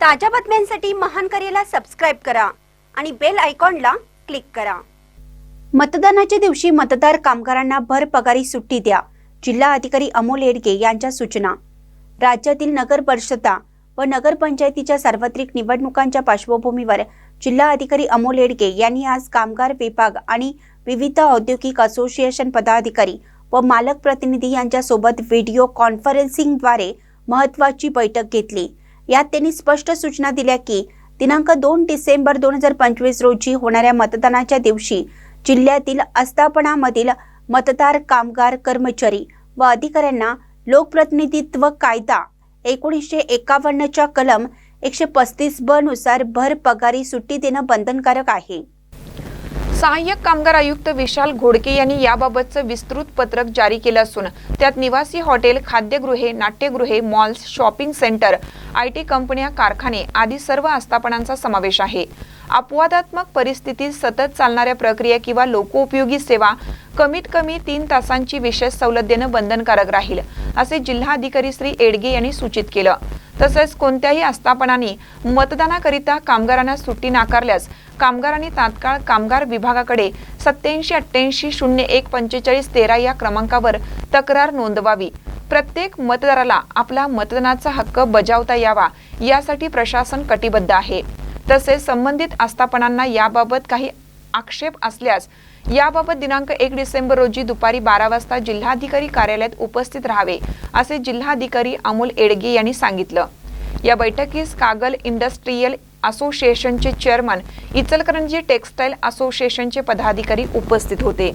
ताज्या बातम्यांसाठी महान करेला सबस्क्राईब करा आणि बेल आयकॉनला क्लिक करा. मतदानाच्या दिवशी मतदार कामगारांना भर पगारी सुट्टी द्या. जिल्हा अधिकारी अमोल येडगे यांच्या सूचना. राज्यातील नगर परिषदा व नगरपंचायतीच्या सार्वत्रिक निवडणुकांच्या पार्श्वभूमीवर जिल्हा अधिकारी अमोल येडगे यांनी आज कामगार विभाग आणि विविध औद्योगिक असोसिएशन पदाधिकारी व मालक प्रतिनिधी यांच्यासोबत व्हिडिओ कॉन्फरन्सिंगद्वारे महत्त्वाची बैठक घेतली. यात त्यांनी स्पष्ट सूचना दिल्या की दिनांक दोन डिसेंबर दोन हजार पंचवीस रोजी होणाऱ्या मतदानाच्या दिवशी जिल्ह्यातील आस्थापनामधील मतदार कामगार कर्मचारी व अधिकाऱ्यांना लोकप्रतिनिधित्व कायदा एकोणीसशे एकावन्नच्या कलम एकशे पस्तीस ब नुसार भर पगारी सुट्टी देणं बंधनकारक आहे. सहाय्यक कामगार आयुक्त विशाल घोडके यांनी याबाबतचं विस्तृत पत्रक जारी केलं असून त्यात निवासी हॉटेल खाद्यगृहे नाट्यगृहे malls shopping centre I T कंपन्या कारखाने आदी सर्व आस्थापनांचा समावेश आहे. अपवादात्मक परिस्थितीत सतत चालणाऱ्या प्रक्रिया किंवा लोकोपयोगी सेवा कमीत कमी तीन तासांची विशेष सवलत देणं बंधनकारक राहील असे जिल्हाधिकारी श्री एडगे यांनी सूचित केलं. तसेच कोणत्याही आस्थापनाने मतदानाकरिता कामगारांना सुट्टी नाकारल्यास कामगारांनी तात्काळ कामगार विभागाकडे सत्याऐंशी अठ्ठ्याऐंशी शून्य एक पंचेचाळीस तेरा या क्रमांकावर तक्रार नोंदवावी. प्रत्येक मतदाराला आपला मतदानाचा हक्क बजावता यावा यासाठी प्रशासन कटिबद्ध आहे. तसेच संबंधित आस्थापनांना याबाबत काही आक्षेप असल्यास याबाबत दिनांक एक डिसेंबर रोजी दुपारी बारा वाजता जिल्हाधिकारी कार्यालयात उपस्थित राहावे असे जिल्हाधिकारी अमोल एडगे यांनी सांगितलं. या बैठकीस कागल इंडस्ट्रीयल असोसिएशनचे चेअरमन इचलकरंजी टेक्सटाईल असोसिएशनचे पदाधिकारी उपस्थित होते.